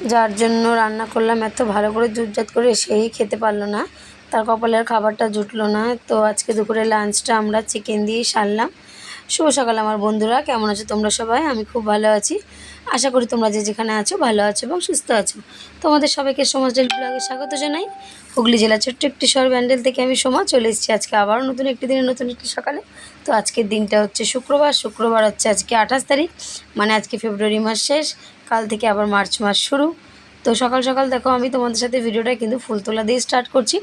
যার জন্য রান্না করলাম, এত ভালো করে জুটজাট করে সেই খেতে পারল না। তার কপালের খাবারটা জুটলো না। তো আজকে দুপুরে লাঞ্চটা আমরা চিকেন দিয়ে সারলাম। শুভ সকাল আমার বন্ধুরা, কেমন আছো তোমরা সবাই? আমি খুব ভালো আছি। আশা করি তোমরা যে যেখানে আছো ভালো আছো এবং সুস্থ আছো। তোমাদের সবাইকে সমাজ ডেল ব্লগে স্বাগত জানাই। হুগলি জেলা ছোট্ট একটি শহর ব্যান্ডেল থেকে আমি সময় চলে এসেছি আজকে আবারও নতুন একটি দিনে নতুন একটি সকালে। তো আজকের দিনটা হচ্ছে শুক্রবার। শুক্রবার হচ্ছে আজকে আঠাশ তারিখ মানে আজকে ফেব্রুয়ারি মাস শেষ। কাল থেকে আবার মার্চ মাস শুরু। তো সকাল সকাল দেখো আমি তোমাদের সাথে ভিডিওটা কিন্তু ফুল তোলা দিয়ে স্টার্ট করছি।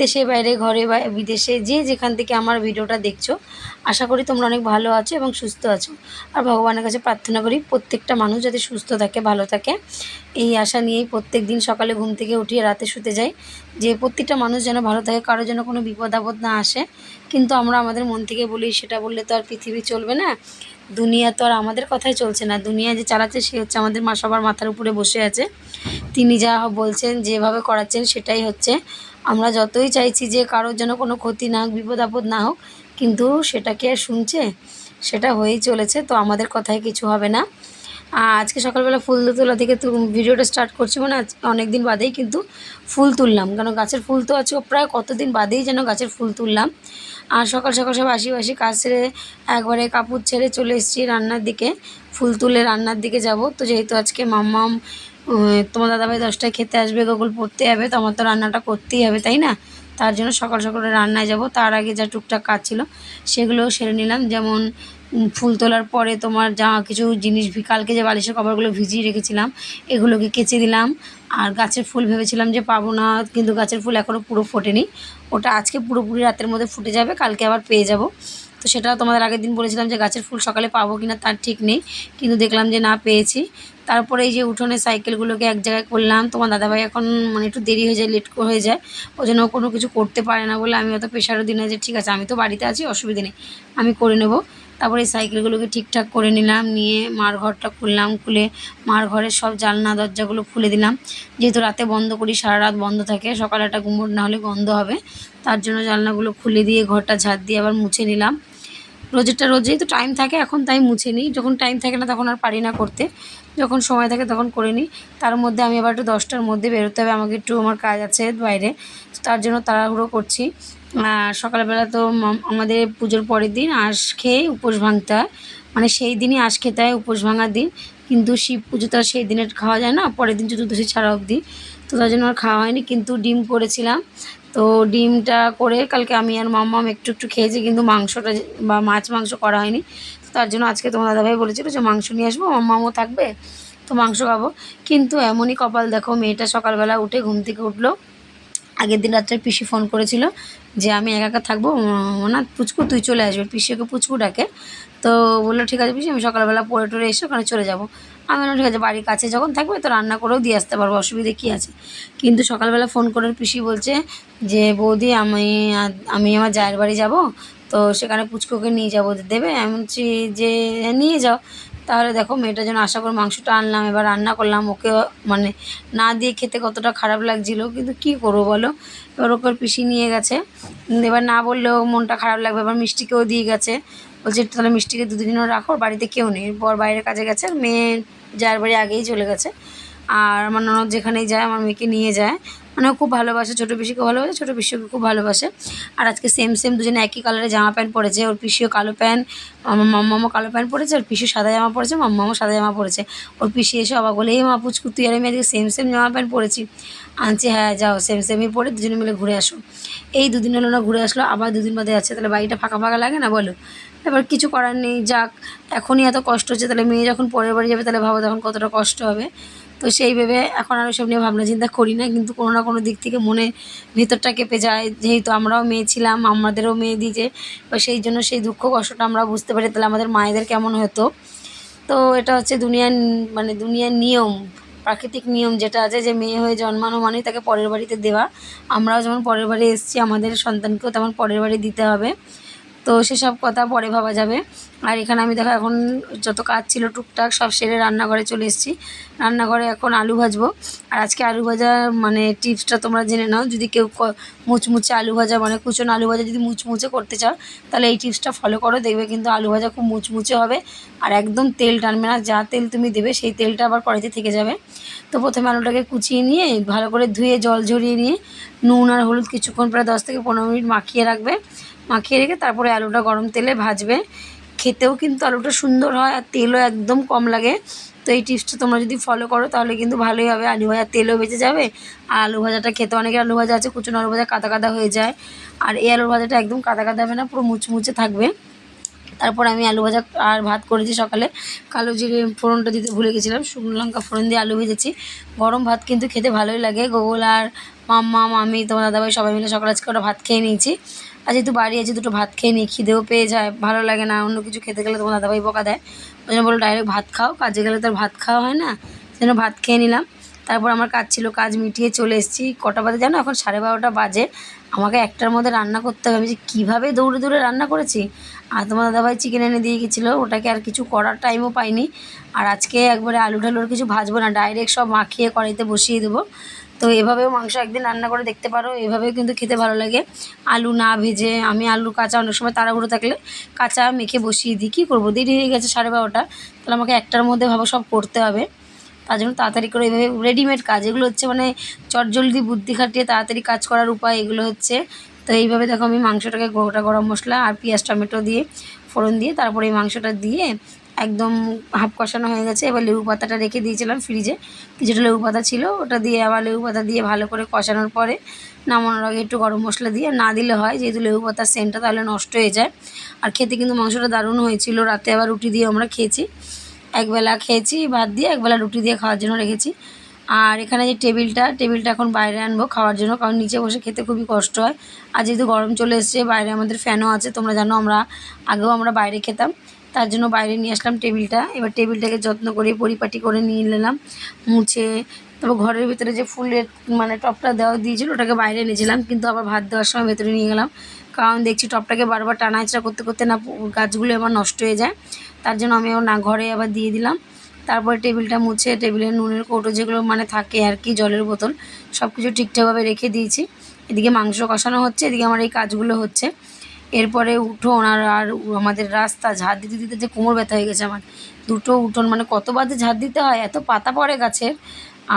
দেশে, বাইরে, ঘরে বা বিদেশে যে যেখান থেকে আমার ভিডিওটা দেখছ, আশা করি তোমরা অনেক ভালো আছো এবং সুস্থ আছো। আর ভগবানের কাছে প্রার্থনা করি প্রত্যেকটা মানুষ যাতে সুস্থ থাকে, ভালো থাকে। এই আশা নিয়েই প্রত্যেক দিন সকালে ঘুম থেকে উঠিয়ে রাতে শুতে যাই। যে প্রত্যেকটা মানুষ যেন ভালো থাকে কারও যেন কোনো বিপদ আপদ না আসে। কিন্তু আমরা আমাদের মন থেকে বলি, সেটা বললে তো আর পৃথিবী চলবে না। দুনিয়া তো আর আমাদের কথাই চলছে না। দুনিয়া যে চালাচ্ছে, সে হচ্ছে আমাদের মা সবার মাথার উপরে বসে আছে। তিনি যা বলছেন, যেভাবে করাচ্ছেন, সেটাই হচ্ছে। আমরা যতই চাইছি যে কারোর যেন কোনো ক্ষতি না হোক, বিপদ আপদ না হোক, কিন্তু সেটাকে শুনছে? সেটা হয়েই চলেছে, তো আমাদের কথায় কিছু হবে না। আজকে সকালবেলা ফুল তোলা থেকে ভিডিওটা স্টার্ট করছি মানে অনেক দিন বাদেই কিন্তু ফুল তুললাম। কারণ গাছের ফুল তো আছে প্রায় কতদিন বাদেই যেন গাছের ফুল তুললাম। আর সকাল সকাল সব আশি বাসি কাজ ছেড়ে একবারে কাপড় ছেড়ে চলে এসেছি রান্নার দিকে। ফুল তুলে রান্নার দিকে যাব। তো যেহেতু আজকে মাম্মাম তোমার দাদাভাই দশটায় খেতে আসবে গোগল পড়তে যাবে তো আমার তো রান্নাটা করতেই হবে, তাই না? তার জন্য সকাল সকাল রান্নায় যাব। তার আগে যা টুকটাক কাজ ছিল সেগুলো সেরে নিলাম। যেমন ফুল তোলার পরে তোমার যা কিছু জিনিস কালকে যে বালিশের কভারগুলো ভিজিয়ে রেখেছিলাম, এগুলোকে কেচে দিলাম। আর গাছের ফুল ভেবেছিলাম যে পাবো না, কিন্তু গাছের ফুল এখনও পুরো ফোটেনি। ওটা আজকে পুরোপুরি রাতের মধ্যে ফুটে যাবে, কালকে আবার পেয়ে যাব। তো সেটা তোমাদের আগের দিন বলেছিলাম যে গাছের ফুল সকালে পাবো কি না তার ঠিক নেই। কিন্তু দেখলাম যে না পেয়েছি। তারপরে এই যে উঠোনে সাইকেলগুলোকে এক জায়গায় করলাম। তোমার দাদাভাই এখন মানে একটু দেরি হয়ে যায় লেট হয়ে যায়। ওই জন্য কোনো কিছু করতে পারে না বলে আমি অত প্রেশারও দিই না যে ঠিক আছে, আমি তো বাড়িতে আছি, অসুবিধে নেই। আমি করে নেব। তারপরে এই সাইকেলগুলোকে ঠিকঠাক করে নিলাম, নিয়ে মার ঘরটা খুললাম, খুলে মার ঘরের সব জানলা, দরজাগুলো খুলে দিলাম। যেহেতু রাতে বন্ধ করি, সারা রাত বন্ধ থাকে, সকালে একটা গুমট না হলে গন্ধ হবে। তার জন্য জানলাগুলো খুলে দিয়ে ঘরটা ঝাড় দিয়ে আবার মুছে নিলাম। রোজেরটা রোজেই তো টাইম থাকে, এখন তাই মুছে নিই। যখন টাইম থাকে না তখন আর পারি না করতে। যখন সময় থাকে তখন করে নিই। তার মধ্যে আমি আবার একটু দশটার মধ্যে বেরোতে হবে। আমাকে একটু আমার কাজ আছে বাইরে। তার জন্য তাড়াহুড়ো করছি। আর সকালবেলা তো আমাদের পুজোর পরের দিন আঁশ খেয়ে উপোস ভাঙতে হয়। মানে সেই দিনই আঁশ খেতে হয়, উপোস ভাঙার দিন। কিন্তু শিব পুজো তো সেই দিনের খাওয়া যায় না। পরের দিন চতুর্দশী ছাড়া অবধি। তো তার জন্য আর খাওয়া হয়নি। কিন্তু ডিম করেছিলাম। তো ডিমটা করে কালকে আমি আর মাম্মাম একটু একটু খেয়েছি, কিন্তু মাংসটা বা মাছ মাংস করা হয়নি। তো তার জন্য আজকে তোমার দাদাভাই বলেছিল যে মাংস নিয়ে আসব মাম্মামও থাকবে, তো মাংস খাব। কিন্তু এমনই কপাল দেখো, মেয়েটা সকালবেলা উঠে ঘুম থেকে উঠল। আগের দিন রাত্রে পিসি ফোন করেছিল যে আমি একা একা থাকব না, পুচকু, তুই চলে আসবে। পিসি ওকে পুচকু ডাকে তো বলল, ঠিক আছে পিসি, আমি সকালবেলা পরে টরে এসে ওখানে চলে যাব। আমি বললাম, ঠিক আছে, বাড়ির কাছে যখন থাকবে তো রান্না করেও দিয়ে আসতে পারব, অসুবিধে কী আছে? কিন্তু সকালবেলা ফোন করে পিসি বলছে যে, বৌদি, আমি আমি আমার জায়ের বাড়ি যাব, তো সেখানে পুচকুকে নিয়ে যাব, দেবে? আমি বলছি, যে নিয়ে যাও। তাহলে দেখো মেয়েটার জন্য আশা করে মাংসটা আনলাম, এবার রান্না করলাম, ওকে মানে না দিয়ে খেতে কতটা খারাপ লাগছিল, কিন্তু কি করব বলো? এবার ওকে পিসি নিয়ে গেছে, এবার না বললেও মনটা খারাপ লাগবে, এবার মিষ্টিকেও দিয়ে গেছে, বলছে তাহলে মিষ্টিকে দুদিনও রাখো, বাড়িতে কেউ নেই। বর বাইরের কাজে গেছে, আর মেয়ে যার বাড়ি আগেই চলে গেছে। আর আমার ননদ যেখানেই যায়, আমার মেয়েকে নিয়ে যায়। মানে খুব ভালোবাসে, ছোটো পিসিকে ভালোবাসে, ছোটো পিসিকে খুব ভালোবাসে। আর আজকে সেম সেম দুজনে একই কালারের জামা প্যান্ট পরেছে। ওর পিসিও কালো প্যান্ট আমার মাম্মামও কালো প্যান্ট পরেছে ওর পিসিও সাদা জামা পরেছে মাম্মামও সাদা জামা পরেছে। ওর পিসি এসে অবাক বলে এই মা পুচকু তুই আর আমি আজকে সেম সেম জামা প্যান্ট পরেছি। আনছি হ্যাঁ যাও সেম সেমই পরে দুজনে মিলে ঘুরে আসো। এই দুদিন হলো না ঘুরে আসলো, আবার দুদিন বাদে যাচ্ছে। তাহলে বাড়িটা ফাঁকা ফাঁকা লাগে না বলো? এবার কিছু করার নেই, যাক, এখনই এত কষ্ট হচ্ছে। তাহলে মেয়ে যখন পরের বাড়ি যাবে, তাহলে ভাবো তখন কতটা কষ্ট হবে। তো সেই ভেবে এখন আর ওইসব নিয়ে ভাবনা চিন্তা করি না, কিন্তু কোনো না কোনো দিক থেকে মনে ভেতরটা কেঁপে যায়। যেহেতু আমরাও মেয়ে ছিলাম, আমাদেরও মেয়ে দিয়েছে বা সেই জন্য সেই দুঃখ কষ্টটা আমরা বুঝতে পারি। তাহলে আমাদের মায়েদের কেমন হতো? তো এটা হচ্ছে দুনিয়ার মানে দুনিয়ার নিয়ম। প্রাকৃতিক নিয়ম যেটা আছে যে মেয়ে হয়ে জন্মানো মানেই তাকে পরের বাড়িতে দেওয়া। আমরাও যেমন পরের বাড়ি এসেছি, আমাদের সন্তানকেও তেমন পরের বাড়ি দিতে হবে। তো সেসব কথা পরে ভাবা যাবে। আর এখানে আমি দেখো এখন যত কাজ ছিল টুকটাক সব সেরে রান্নাঘরে চলে এসেছি। রান্নাঘরে এখন আলু ভাজবো। আর আজকে আলু ভাজা মানে টিপসটা তোমরা জেনে নাও। যদি কেউ মুচমুচে আলু ভাজা মানে কুচনো আলু ভাজা যদি মুচমুচে করতে চাও, তাহলে এই টিপসটা ফলো করো। দেখবে কিন্তু আলু ভাজা খুব মুচমুচে হবে। আর একদম তেল টানবে না। যা তেল তুমি দেবে, সেই তেলটা আবার কড়াইতে থেকে যাবে। তো প্রথমে আলুটাকে কুচিয়ে নিয়ে, ভালো করে ধুয়ে জল ঝরিয়ে নিয়ে, নুন আর হলুদ কিছুক্ষণ প্রায় দশ থেকে পনেরো মিনিট মাখিয়ে রাখবে। মাখিয়ে রেখে তারপরে আলুটা গরম তেলে ভাজবে। খেতেও কিন্তু আলুটা সুন্দর হয় আর তেলও একদম কম লাগে। তো এই টিপসটা তোমরা যদি ফলো করো তাহলে কিন্তু ভালোই হবে। আলু ভাজার তেলও বেঁচে যাবে। আর আলু ভাজাটা খেতে অনেকের আলু ভাজা আছে, কুচনো আলু ভাজা কাদা কাদা হয়ে যায়। আর এই আলু ভাজাটা একদম কাদা কাদা হবে না, পুরো মুচমুচে থাকবে। তারপর আমি আলু ভাজা আর ভাত করেছি সকালে। কালো জিরে ফোড়নটা দিতে ভুলে গেছিলাম, শুকনো লঙ্কা ফোড়ন দিয়ে আলু ভেজেছি। গরম ভাত কিন্তু খেতে ভালোই লাগে। গোগল আর মাম্মা, মামি, তোমার দাদাভাই সবাই মিলে সকাল আজকে ওটা ভাত খেয়ে নিয়েছি। আর যেহেতু বাড়ি আছে, দুটো ভাত খেয়ে নিই, খিদেও পেয়ে যায়, ভালো লাগে না, অন্য কিছু খেতে গেলে তোমার দাদাভাই বকা দেয়। ওই জন্য বলো ডাইরেক্ট ভাত খাও, কাজে গেলে তো ভাত খাওয়া হয় না। সেই জন্য ভাত খেয়ে নিলাম। তারপর আমার কাজ ছিল, কাজ মিটিয়ে চলে এসেছি। কটা বাজে জানো? এখন সাড়ে বারোটা বাজে। আমাকে একটার মধ্যে রান্না করতে হবে। আমি যে কীভাবে দৌড়ে দৌড়ে রান্না করেছি? আর তোমার দাদাভাই চিকেন এনে দিয়ে গেছিল। ওটাকে আর কিছু করার টাইমও পাইনি। আর আজকে একবারে আলু ঠালুর কিছু ভাজবো না। ডাইরেক্ট সব মাখিয়ে কড়াইতে বসিয়ে দেবো। তো এভাবেও মাংস একদিন রান্না করে দেখতে পারো, এভাবেও কিন্তু খেতে ভালো লাগে। আলু না ভেজে, আমি আলু কাঁচা অনেক সময় তাড়াহুড়ো থাকলে কাঁচা মেখে বসিয়ে দিই। কী করব? দেরি হয়ে গেছে সাড়ে বারোটা, তাহলে আমাকে একটার মধ্যে ভাবো সব করতে হবে। তার জন্য তাড়াতাড়ি করে এভাবে রেডিমেড কাজ, এগুলো হচ্ছে মানে চটজলদি বুদ্ধি খাটিয়ে তাড়াতাড়ি কাজ করার উপায় এগুলো হচ্ছে। তো এইভাবে দেখো আমি মাংসটাকে গোটা গরম মশলা আর পেঁয়াজ, টমেটো দিয়ে, ফোড়ন দিয়ে, তারপরে এই মাংসটা দিয়ে একদম হাফ কষানো হয়ে গেছে। এবার লেবু পাতাটা রেখে দিয়েছিলাম ফ্রিজে কিছুটা লেবু পাতা ছিল, ওটা দিয়ে আবার লেবু পাতা দিয়ে ভালো করে কষানোর পরে নামানোর আগে একটু গরম মশলা দিয়ে। না দিলে হয়, যেহেতু লেবু পাতার সেন্টটা তাহলে নষ্ট হয়ে যায়। আর খেতে কিন্তু মাংসটা দারুণ হয়েছিল। রাতে আবার রুটি দিয়ে আমরা খেয়েছি। একবেলা খেয়েছি, ভাত দিয়ে একবেলা রুটি দিয়ে খাওয়ার জন্য রেখেছি। আর এখানে যে টেবিলটা টেবিলটা এখন বাইরে আনব খাওয়ার জন্য, কারণ নিচে বসে খেতে খুবই কষ্ট হয়। আর যেহেতু গরম চলে এসছে, বাইরে আমাদের ফ্যানও আছে, তোমরা জানো আমরা আগেও আমরা বাইরে খেতাম। তার জন্য বাইরে নিয়ে আসলাম টেবিলটা। এবার টেবিলটাকে যত্ন করে পরিপাটি করে নিয়ে নিলাম, মুছে তারপর ঘরের ভিতরে যে ফুলের মানে টপটা দেওয়া দিয়েছিল, ওটাকে বাইরে এনেছিলাম কিন্তু আবার ভাত দেওয়ার সময় ভেতরে নিয়ে গেলাম। কারণ দেখছি টপটাকে বারবার টানাচড়া করতে করতে না, গাছগুলো আবার নষ্ট হয়ে যায়। তার জন্য আমি না, ঘরে আবার দিয়ে দিলাম। তারপরে টেবিলটা মুছে, টেবিলের নুনের কৌটো যেগুলো মানে থাকে আর কি, জলের বোতল সব কিছু ঠিকঠাকভাবে রেখে দিয়েছি। এদিকে মাংস কষানো হচ্ছে, এদিকে আমার এই কাজগুলো হচ্ছে। এরপরে উঠোন আর আর আমাদের রাস্তা, ঝাড় দিতে দিতে যে কোমর ব্যথা হয়ে গেছে আমার। দুটো উঠোন মানে কতবার যে ঝাড় দিতে হয়, এত পাতা পড়ে গাছের।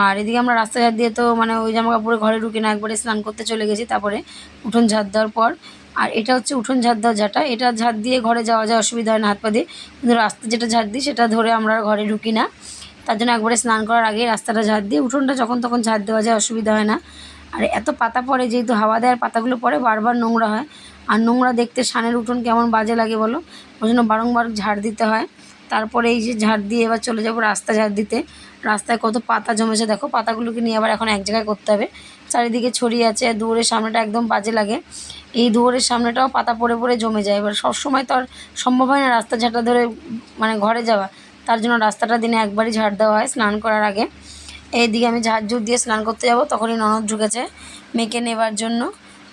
আর এদিকে আমরা রাস্তা ঝাড় দিয়ে তো মানে ওই জামা কাপড়ে ঘরে ঢুকে না, একবারে স্নান করতে চলে গেছি। তারপরে উঠোন ঝাড় দেওয়ার পর আর এটা হচ্ছে উঠোন ঝাড় দেওয়ার ঝাঁটা। এটা ঝাড় দিয়ে ঘরে যাওয়া যায়, অসুবিধা হয় না হাত পা দিয়ে। কিন্তু রাস্তা যেটা ঝাড় দিই, সেটা ধরে আমরা ঘরে ঢুকি না। তার জন্য একবারে স্নান করার আগে রাস্তাটা ঝাড় দিয়ে উঠোনটা যখন তখন ঝাড় দেওয়া যায়, অসুবিধা হয় না। আর এত পাতা পড়ে, যেহেতু হাওয়া দেওয়ার পাতাগুলো পড়ে, বারবার নোংরা হয়। আর নোংরা দেখতে সানের উঠোন কেমন বাজে লাগে বলো? ওই জন্য বারংবার ঝাড় দিতে হয়। তারপরে এই যে ঝাড় দিয়ে এবার চলে যাব রাস্তা ঝাড় দিতে। রাস্তায় কত পাতা জমেছে দেখো, পাতাগুলোকে নিয়ে আবার এখন এক জায়গায় করতে হবে। চারিদিকে ছড়িয়ে আছে, দুয়ারের সামনেটা একদম বাজে লাগে। এই দুয়ারের সামনেটাও পাতা পড়ে পড়ে জমে যায়। এবার সবসময় তো আর সম্ভব হয় না রাস্তা ঝাঁটা ধরে মানে ঘরে যাওয়া। তার জন্য রাস্তাটা দিনে একবারই ঝাড় দেওয়া হয় স্নান করার আগে। এইদিকে আমি ঝাড় ঝুড় দিয়ে স্নান করতে যাব, তখনই ননদ ঢুকেছে মেয়েকে নেবার জন্য।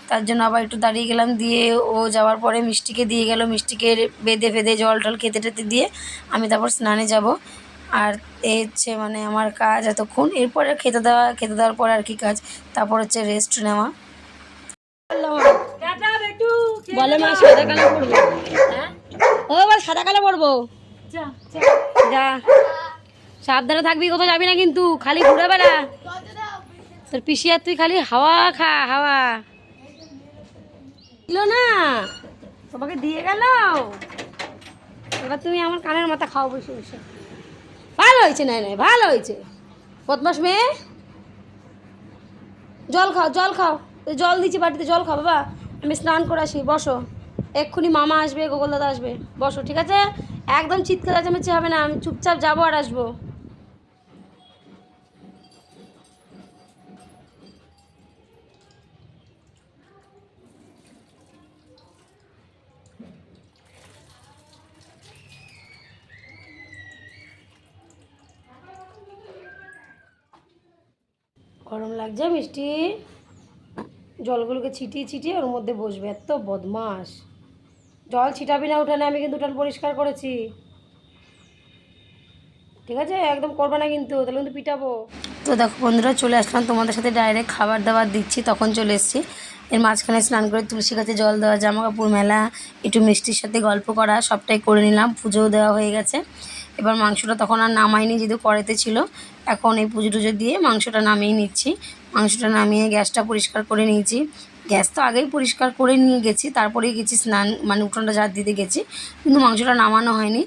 তার জন্য আবার একটু দাঁড়িয়ে গেলাম দিয়ে ও যাওয়ার পরে মিষ্টিকে দিয়ে গেল। মিষ্টিকে বেঁধে ফেঁধে জল টল খেতে টেতে দিয়ে আমি তারপর স্নানে যাব। আর এই হচ্ছে মানে আমার কাজ এতক্ষণ। এরপরে খেতে দেওয়া খেতে দেওয়ার পর আর কি কাজ। তারপর হচ্ছে রেস্ট নেওয়া। বলে মা সাদা কালো পড়ব ও বল সাদা কালো পড়ব যা সাবধানে থাকবি কোথাও যাবি না কিন্তু। খালি ঘুরে বেড়া। তোর পিসি আর তুই খালি হাওয়া খা হাওয়া। দিল না? তোমাকে দিয়ে গেল? এবার তুমি আমার কানের মাথা খাও বসে বসে। ভালো হয়েছে, নাই নাই, ভালো হয়েছে। বদমাস মেয়ে। জল খাও জল খাও। জল দিচ্ছি বাটিতে, জল খাও, বাবা। আমি স্নান করে আসি, বসো। এক্ষুনি মামা আসবে গোগল দাদা আসবে। বসো, ঠিক আছে? একদম চিৎকার, চেঁচামেচি হবে না, আমি চুপচাপ যাব আর আসব। গরম লাগছে, মিষ্টি। জলগুলোকে ছিটিয়ে ছিটিয়ে ওর মধ্যে বসবে, এত বদমাস জল ছিটাবি না উঠানে, আমি কিন্তু উঠান পরিষ্কার করেছি। ঠিক আছে? একদম করবে না কিন্তু, তাহলে কিন্তু পিটাবো। তো দেখো বন্ধুরা, চলে আসলাম তোমাদের সাথে ডাইরেক্ট খাবার দাবার দিচ্ছি, তখন চলে এসেছি। এর মাঝখানে স্নান করে তুলসী গাছে জল দেওয়া জামা কাপড় মেলা, একটু মিষ্টির সাথে গল্প করা, সবটাই করে নিলাম, পুজোও দেওয়া হয়ে গেছে। এবার মাংসটা তখন আর নামাইনি, যেহেতু কড়াইতে ছিল। এখন এই পুজো টুজো দিয়ে মাংসটা নামিয়ে নিচ্ছি। মাংসটা নামিয়ে গ্যাসটা পরিষ্কার করে নিয়েছি। গ্যাস তো আগেই পরিষ্কার করে নিয়ে গেছি, তারপরেই গেছি স্নান মানে উঠোনটা ঝাড় দিতে গেছি। কিন্তু মাংসটা নামানো হয়নি।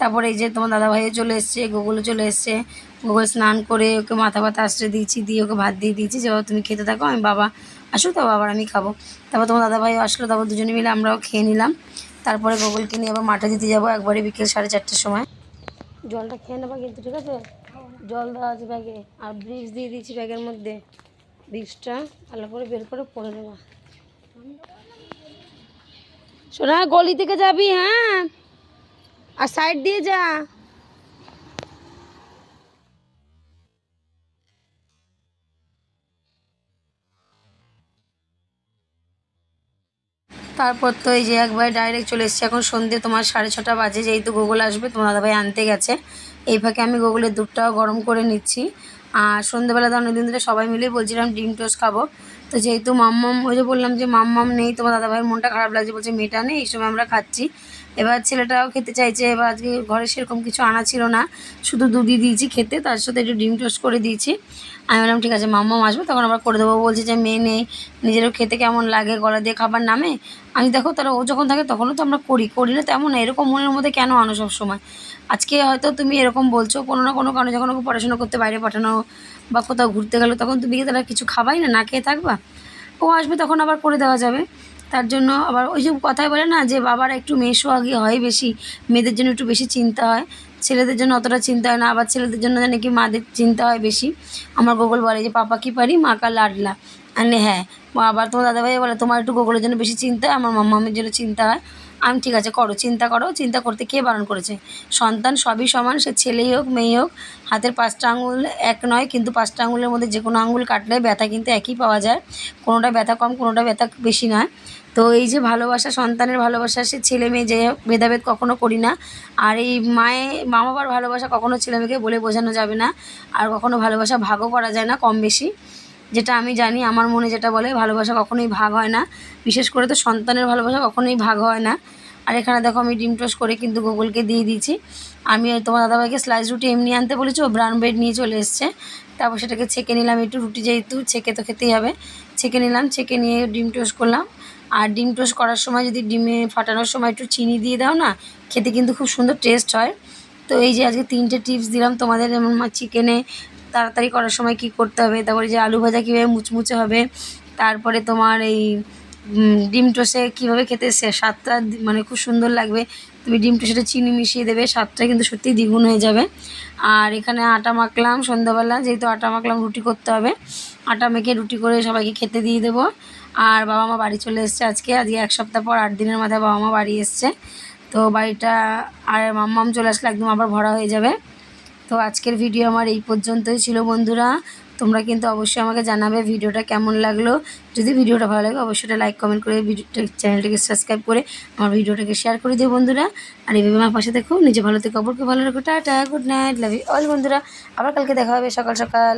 তারপরে এই যে তোমার দাদাভাইও চলে এসছে গোগুলো চলে এসছে। গোগুল স্নান করে ওকে মাথা ব্যথা আসতে দিয়েছি, দিয়ে ওকে ভাত দিয়ে দিয়েছি, যে তুমি খেতে থাকো, আমি বাবা আসো তো আবার আমি খাব। তারপর তোমার দাদাভাইও আসলো, তারপর দুজনে মিলে আমরাও খেয়ে নিলাম। তারপরে গোগুলকে নিয়ে আবার মাঠে দিতে যাব একবারে বিকেল সাড়ে চারটের সময়। জলটা খেয়ে নেবা কিন্তু, ঠিক আছে? জল দেওয়া আছে ব্যাগে। আর ব্রিক্স দিয়ে দিয়েছি ব্যাগের মধ্যে। ব্রিক্সটা ভালো করে বের করে পরে নেবা। শোনা গলি থেকে যাবি হ্যাঁ? আর সাইড দিয়ে যা। তারপর তো এই যে একবার ডাইরেক্ট চলে এসেছে। এখন সন্ধ্যে তোমার সাড়ে ছটা বাজে, যেহেতু গুগল আসবে, তোমার দাদাভাই আনতে গেছে। এই ফাঁকে আমি গুগলের দুধটাও গরম করে নিচ্ছি। আর সন্ধ্যেবেলা তো অনেকদিন ধরে সবাই মিলেই বলছিলাম ডিম টোস্ট খাব। তো যেহেতু মাম্মাম, ওই যে বললাম যে মাম্মাম নেই, তোমার দাদাভাইয়ের মনটা খারাপ লাগছে, বলছে মেয়েটা নেই, এই সময় আমরা খাচ্ছি। এবার ছেলেটাও খেতে চাইছে, এবার আজকে ঘরে সেরকম কিছু আনা ছিল না। শুধু দুধই দিয়েছি খেতে, তার সাথে একটু ডিম টোস্ট করে দিয়েছি। আমি বললাম, ঠিক আছে, মাম্মাম আসবে, তখন আবার করে দেবো। বলছে যে মেয়ে নেই, নিজেরও খেতে কেমন লাগে, গলা দিয়ে খাবার নামে। আমি দেখো তারা, ও যখন থাকে তখনও তো আমরা করি করি না তেমন এরকম মনের মধ্যে কেন আনো সব সময়? আজকে হয়তো তুমি এরকম বলছো, কোনো না কোনো কারণে যখন ওকে পড়াশোনা করতে বাইরে পাঠানো বা কোথাও ঘুরতে গেলো, তখন তুমি কি তারা কিছু খাবাই না না খেয়ে থাকবা? ও আসবে তখন আবার করে দেওয়া যাবে। তার জন্য আবার ওই যে কথায় বলে না যে, বাবারা একটু মেয়ে সোহাগী হয় বেশি, মেয়েদের জন্য একটু বেশি চিন্তা হয়। ছেলেদের জন্য অতটা চিন্তা হয় না, আবার ছেলেদের জন্য জানি কি মাদের চিন্তা হয় বেশি। আমার গোগল বলে যে, পাপা কি পারি? মা কা লাডলা। আনে হ্যাঁ আবার তোমার দাদাভাই বলে, তোমার একটু গোগলের জন্য বেশি চিন্তা, আমার মাম্মামের জন্য চিন্তা হয় আমি, ঠিক আছে, করো, চিন্তা করো, চিন্তা করতে কে বারণ করেছে? সন্তান সবই সমান, সে ছেলেই হোক মেয়ে হোক, হাতের পাঁচটা আঙুল এক নয়, কিন্তু পাঁচটা আঙুলের মধ্যে যে কোনো আঙুল কাটলে ব্যথা কিন্তু একই পাওয়া যায়। কোনোটা ব্যথা কম, কোনোটা ব্যথা বেশি নয়। তো এই যে ভালোবাসা, সন্তানের ভালোবাসা, সে ছেলে মেয়ে যে ভেদাভেদ কখনো করি না। আর এই মায়ে মা বাবার ভালোবাসা কখনো ছেলে মেয়েকে বলে বোঝানো যাবে না। আর কখনো ভালোবাসা ভাগও করা যায় না, কম বেশি। যেটা আমি জানি, আমার মনে যেটা বলে, ভালোবাসা কখনোই ভাগ হয় না। বিশেষ করে তো সন্তানের ভালোবাসা কখনোই ভাগ হয় না। আর এখানে দেখো আমি ডিম টোস্ট করে কিন্তু গুগলকে দিয়ে দিয়েছি। আমি তোমার দাদাভাইকে স্লাইস রুটি এমনি আনতে বলেছি, ও ব্রাউন ব্রেড নিয়ে চলে এসছে। তারপর সেটাকে ছেঁকে নিলাম, একটু রুটি যেহেতু, ছেঁকে তো খেতেই হবে। ছেঁকে নিলাম, ছেঁকে নিয়ে ডিম টোস্ট করলাম। আর ডিম টোস্ট করার সময় যদি ডিমে ফাটানোর সময় একটু চিনি দিয়ে দাও না, খেতে কিন্তু খুব সুন্দর টেস্ট হয়। তো এই যে আজকে তিনটে টিপস দিলাম তোমাদের, যেমন চিকেনে তাড়াতাড়ি করার সময় কি করতে হবে? তারপরে যে আলু ভাজা কীভাবে মুচমুচে হবে? তারপরে তোমার এই ডিম টোসে কীভাবে খেতে সে স্বাদটা মানে খুব সুন্দর লাগবে। তুমি ডিম টোসেটা চিনি মিশিয়ে দেবে, স্বাদটা কিন্তু সত্যিই দ্বিগুণ হয়ে যাবে। আর এখানে আটা মাখলাম সন্ধ্যাবেলা, যেহেতু আটা মাখলাম রুটি করতে হবে। আটা মেখে রুটি করে সবাইকে খেতে দিয়ে দেবো। আর বাবা মা বাড়ি চলে এসছে আজকে। আজকে এক সপ্তাহ পর আট দিনের মাথায় বাবা মা বাড়ি এসছে। তো বাড়িটা আর মাম্মাম চলে আসলে একদম আবার ভরা হয়ে যাবে। তো আজকের ভিডিও আমার এই পর্যন্তই ছিল বন্ধুরা। তোমরা কিন্তু অবশ্যই আমাকে জানাবে ভিডিওটা কেমন লাগল। যদি ভিডিওটা ভালো লাগে অবশ্যই লাইক কমেন্ট করে ভিডিওটা চ্যানেলটাকে সাবস্ক্রাইব করে আমার ভিডিওটাকে শেয়ার করে দিও বন্ধুরা। আর এইভাবে আমার পাশে দেখো নিজে ভালো থেকে অবরকে ভালো রাখো। Tata good night love you all বন্ধুরা। আবার কালকে দেখা হবে, সকাল সকাল।